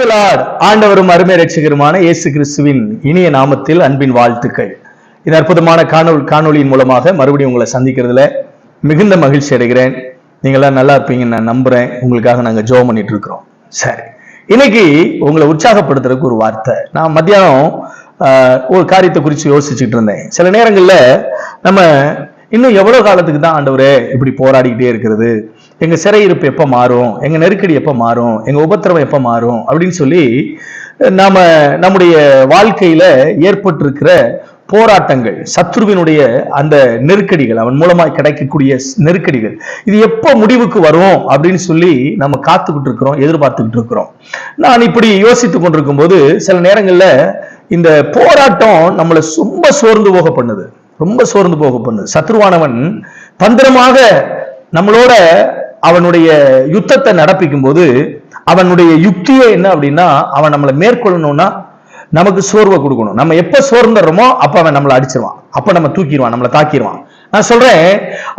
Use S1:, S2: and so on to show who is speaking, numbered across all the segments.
S1: ஆண்டவரும் அருமை ரட்சகருமான இயேசு கிறிஸ்துவின் இனிய நாமத்தில் அன்பின் வாழ்த்துக்கள். இந்த அற்புதமான காணொலி காணொளியின் மூலமாக மறுபடியும் உங்களை சந்திக்கிறதுல மிகுந்த மகிழ்ச்சி அடைகிறேன். நீங்களாம் நல்லா இருப்பீங்கன்னு நான் நம்புறேன். உங்களுக்காக நாங்க ஜோ பண்ணிட்டு இருக்கிறோம். சரி. இன்னைக்கு உங்களை உற்சாகப்படுத்துறதுக்கு ஒரு வார்த்தை. நான் மத்தியானம் ஆஹ், ஒரு காரியத்தை குறித்து யோசிச்சுட்டு இருந்தேன். சில நேரங்கள்ல நம்ம இன்னும் எவ்வளவு காலத்துக்கு தான் ஆண்டவரே இப்படி போராடிக்கிட்டே இருக்கிறது? எங்க சிறையிருப்பு எப்ப மாறும்? எங்க நெருக்கடி எப்ப மாறும்? எங்க உபத்திரவம் எப்ப மாறும்? அப்படின்னு சொல்லி நாம நம்முடைய வாழ்க்கையில ஏற்பட்டிருக்கிற போராட்டங்கள் சத்ருவினுடைய அந்த நெருக்கடிகள் அவன் மூலமாய் கிடைக்கக்கூடிய நெருக்கடிகள் இது எப்போ முடிவுக்கு வரும் அப்படின்னு சொல்லி நம்ம காத்துக்கிட்டு இருக்கிறோம் எதிர்பார்த்துக்கிட்டு இருக்கிறோம். நான் இப்படி யோசித்து கொண்டிருக்கும் போது சில நேரங்கள்ல இந்த போராட்டம் நம்மளை ரொம்ப சோர்ந்து போக பண்ணுது. ரொம்ப சோர்ந்து போக பண்ணுது சத்ருவானவன் தந்திரமாக நம்மளோட அவனுடைய யுத்தத்தை நடப்பிக்கும் போது அவனுடைய யுக்தியே என்ன அப்படின்னா அவன் நம்மளை மேற்கொள்ளணும்னா நமக்கு சோர்வை கொடுக்கணும். நம்ம எப்ப சோர்ந்துடுறோமோ அப்ப அவன் நம்மளை அடிச்சிருவான். அப்ப நம்ம தூக்கிடுவான் நம்மளை தாக்கிடுவான் நான் சொல்றேன்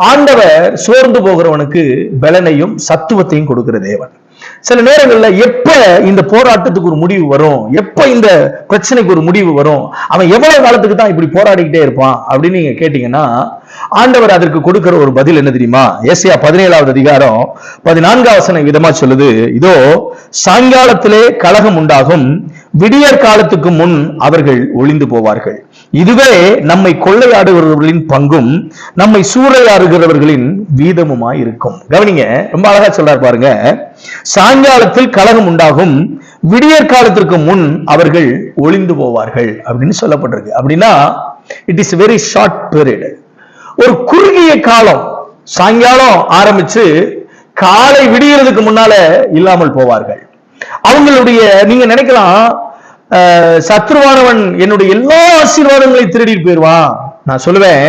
S1: ஆண்டவர் சோர்ந்து போகிறவனுக்கு பலனையும் சத்துவத்தையும் கொடுக்கிற தேவன். சில நேரங்கள்ல எப்ப இந்த போராட்டத்துக்கு ஒரு முடிவு வரும்? எப்ப இந்த பிரச்சனைக்கு ஒரு முடிவு வரும்? அவன் எவ்வளவு காலத்துக்கு தான் இப்படி போராடிக்கிட்டே இருப்பான் அப்படின்னு நீங்க கேட்டீங்கன்னா ஆண்டவர் அதற்கு கொடுக்கிற ஒரு பதில் என்ன தெரியுமா? ஏசியா பதினேழாவது அதிகாரம் பதினான்காவது விதமா சொல்லுது. இதோ சாயங்காலத்திலே கலகம் உண்டாகும். விடியற் காலத்துக்கு முன் அவர்கள் ஒளிந்து போவார்கள். இதுவே நம்மை கொள்ளையாடுகிறவர்களின் பங்கும் நம்மை சூறையாடுகிறவர்களின் வீதமுமாய் இருக்கும். கவனிங்க ரொம்ப அழகா சொல்றாரு பாருங்க. சாயங்காலத்தில் கலகம் உண்டாகும் விடியற் காலத்திற்கு முன் அவர்கள் ஒளிந்து போவார்கள் அப்படின்னு சொல்லப்பட்டிருக்கு. அப்படின்னா it is very short period ஒரு குறுகிய காலம் சாயங்காலம் ஆரம்பிச்சு காலை விடியறதுக்கு முன்னால இல்லாமல் போவார்கள். அவங்களுடைய நீங்க நினைக்கலாம் சத்ருவானவன் என்னுடைய எல்லா ஆசீர்வாதங்களையும் திருடிட்டு போயிடுவான் நான் சொல்லுவேன்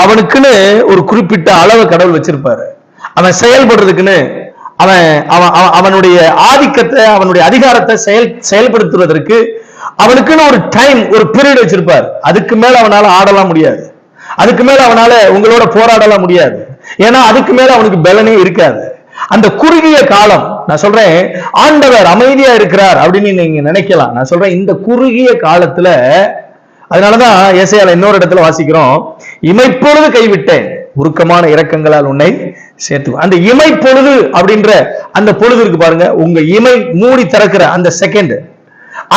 S1: அவனுக்குன்னு ஒரு குறிப்பிட்ட அளவு கடவுள் வச்சிருப்பாரு. அவன் செயல்படுறதுக்குன்னு அவன் அவன் அவனுடைய ஆதிக்கத்தை அவனுடைய அதிகாரத்தை செயல் செயல்படுத்துவதற்கு அவனுக்குன்னு ஒரு டைம் ஒரு பீரியட் வச்சிருப்பார். அதுக்கு மேல அவனால ஆடலாம் முடியாது. அதுக்கு மேல அவனால உங்களோட போராடலாம் முடியாது. ஏன்னா அதுக்கு மேல அவனுக்கு பலனே இருக்காது. அந்த குறுகிய காலம் நான் சொல்றேன் ஆண்டவர் அமைதியா இருக்கிறார் அப்படின்னு நீங்க நினைக்கலாம். நான் சொல்றேன் இந்த குறுகிய காலத்துல அதனாலதான் இசையால இன்னொரு இடத்துல வாசிக்கிறோம் இமைப்பொழுது கைவிட்டேன் உருக்கமான இறக்கங்களால் உன்னை சேர்த்து அந்த இமைப்பொழுது அப்படின்ற அந்த பொழுது இருக்கு பாருங்க உங்க இமை மூடி திறக்கிற அந்த செகண்ட்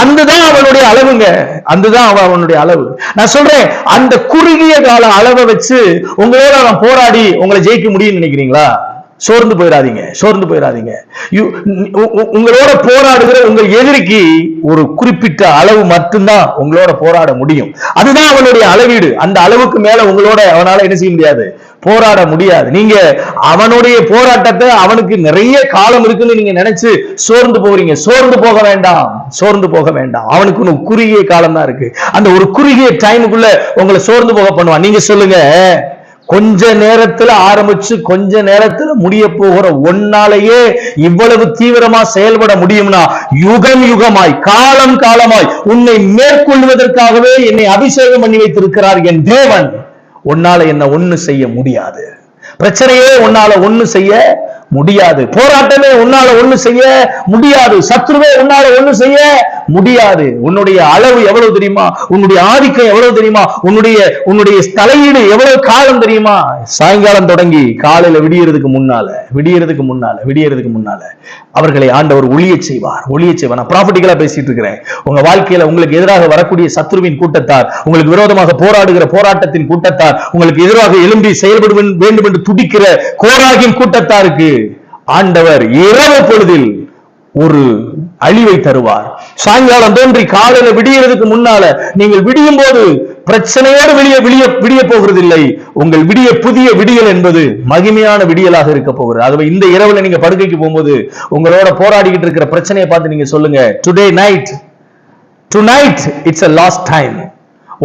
S1: அந்ததான் அவனுடைய அளவுங்க. அந்ததான் அவன் அவனுடைய அளவு. நான் சொல்றேன் அந்த குறுகிய கால அளவை வச்சு உங்களோட அவன் போராடி உங்களை ஜெயிக்க முடியும்னு நினைக்கிறீங்களா? சோர்ந்து போயிடாதீங்க சோர்ந்து போயிடாதீங்க. உ- உ- உங்களோட போராடுகிற உங்கள் எதிரிக்கு ஒரு குறிப்பிட்ட அளவு மட்டும்தான் உங்களோட போராட முடியும். அதுதான் அவனுடைய அளவீடு. அந்த அளவுக்கு மேல உங்களோட அவனால என்ன செய்ய முடியாது? போராட முடியாது. நீங்க அவனுடைய போராட்டத்தை அவனுக்கு நிறைய காலம் இருக்குன்னு நீங்க நினைச்சு சோர்ந்து போறீங்க. சோர்ந்து போக வேண்டாம். சோர்ந்து போக வேண்டாம். அவனுக்கு ஒரு குறுகிய காலம் தான் இருக்கு. அந்த ஒரு குறுகிய டைமுக்குள்ள உங்களை சோர்ந்து போக பண்ணுவான். நீங்க சொல்லுங்க கொஞ்ச நேரத்துல ஆரம்பிச்சு கொஞ்ச நேரத்துல முடிய போகிற ஒன்னாலேயே இவ்வளவு தீவிரமா செயல்பட முடியும்னா யுகம் யுகமாய் காலம் காலமாய் உன்னை மேற்கொள்வதற்காகவே என்னை அபிஷேகம் பண்ணி வைத்திருக்கிறார் என் தேவன். உன்னால என்ன ஒண்ணு செய்ய முடியாது. பிரச்சனையே உன்னால ஒண்ணு செய்ய முடியாது. போராட்டமே உன்னால ஒண்ணு செய்ய முடியாது. சத்ருவே உன்னால ஒண்ணு செய்ய முடியாது. உன்னுடைய அளவு எவ்வளவு தெரியுமா? உன்னுடைய ஆதிக்கம் எவ்வளவு தெரியுமா? உன்னுடைய உன்னுடைய தலையீடு எவ்வளவு காலம் தெரியுமா? சாயங்காலம் தொடங்கி காலையில விடியறதுக்கு முன்னால விடியறதுக்கு முன்னால விடியறதுக்கு முன்னால அவர்களை ஆண்டவர் ஒளிய செய்வார். ஒளிய செய்வார். நான் ப்ராப்பர்ட்டிகளா பேசிட்டு இருக்கிறேன். உங்க வாழ்க்கையில உங்களுக்கு எதிராக வரக்கூடிய சத்ருவின் கூட்டத்தார் உங்களுக்கு விரோதமாக போராடுகிற போராட்டத்தின் கூட்டத்தார் உங்களுக்கு எதிராக எழும்பி செயல்பட வேண்டும் என்று துடிக்கிற கோராகின் கூட்டத்தாருக்கு ஆண்டவர் இரவு பொழுதில் ஒரு அழிவை தருவார். சாயங்காலம் தோன்றி காலையில விடியறதுக்கு முன்னால நீங்கள் விடியும் போது பிரச்சனையோடு வெளியே விடிய விடிய போகிறதில்லை. உங்கள் விடிய புதிய விடியல் என்பது மகிமையான விடியலாக இருக்க போகிறது. ஆகவே இந்த இரவுல நீங்க படுக்கைக்கு போகும்போது உங்களோட போராடிக்கிட்டு இருக்கிற பிரச்சனையை பார்த்து நீங்க சொல்லுங்க today night tonight it's a last time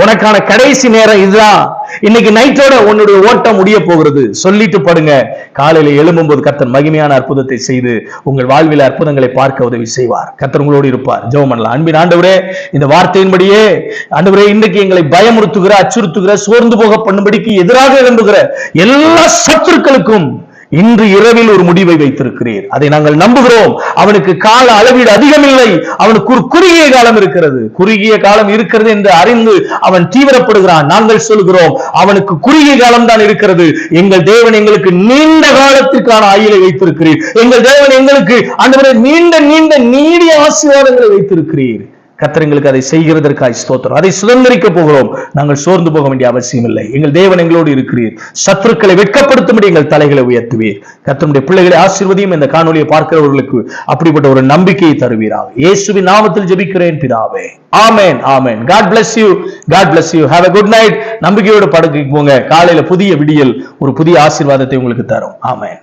S1: உனக்கான கடைசி நேரம் இதுதான். இன்னைக்கு நைட்டோட உன்னுடைய ஓட்டம் முடிய போகிறது. சொல்லிட்டு படுங்க. காலையில எழும்பும் போது கத்தன் மகிமையான அற்புதத்தை செய்து உங்கள் வாழ்வில் அற்புதங்களை பார்க்க உதவி செய்வார். கத்தர் உங்களோடு இருப்பார். ஜெவமன்ல அன்பின் ஆண்டவரே இந்த வார்த்தையின்படியே ஆண்டவரே இன்றைக்கு எங்களை பயமுறுத்துகிற அச்சுறுத்துகிற சோர்ந்து போக பண்ணும்படிக்கு எதிராக எழும்புகிற எல்லா சத்துருக்களுக்கும் இன்று இரவில் ஒரு முடிவை வைத்திருக்கிறீர். அதை நாங்கள் நம்புகிறோம். அவனுக்கு கால அளவீடு அதிகமில்லை. அவனுக்கு ஒரு குறுகிய காலம் இருக்கிறது. குறுகிய காலம் இருக்கிறது என்று அறிந்து அவன் தீவிரப்படுகிறான். நாங்கள் சொல்கிறோம் அவனுக்கு குறுகிய காலம் தான் இருக்கிறது. எங்கள் தேவன் எங்களுக்கு நீண்ட காலத்திற்கான ஆயிலை வைத்திருக்கிறீர். எங்கள் தேவன் எங்களுக்கு அந்த நீண்ட நீண்ட நீடிய ஆசீர்வாதங்களை வைத்திருக்கிறீர். கத்திரங்களுக்கு எங்களுக்கு அதை செய்கிறதற்காய் ஸ்தோத்திரம். அதை சுதந்திரிக்க போகிறோம். நாங்கள் சோர்ந்து போக வேண்டிய அவசியம் இல்லை எங்கள் தேவன் எங்களோடு இருக்கிறீர். சத்துருக்களை வெட்கப்படுத்தும்படி எங்கள் தலைகளை உயர்த்துவீர். கத்தனுடைய பிள்ளைகளை ஆசீர்வதியும் இந்த காணொலியை பார்க்கிறவர்களுக்கு அப்படிப்பட்ட ஒரு நம்பிக்கையை தருவீராக. இயேசுவின் நாமத்தில் ஜெபிக்கிறேன் பிதாவே. ஆமேன் ஆமேன். God bless you God bless you have a good night நம்பிக்கையோட படுக்கைக்கு போங்க. காலையில புதிய விடியல் ஒரு புதிய ஆசீர்வாதத்தை உங்களுக்கு தரும். ஆமேன்.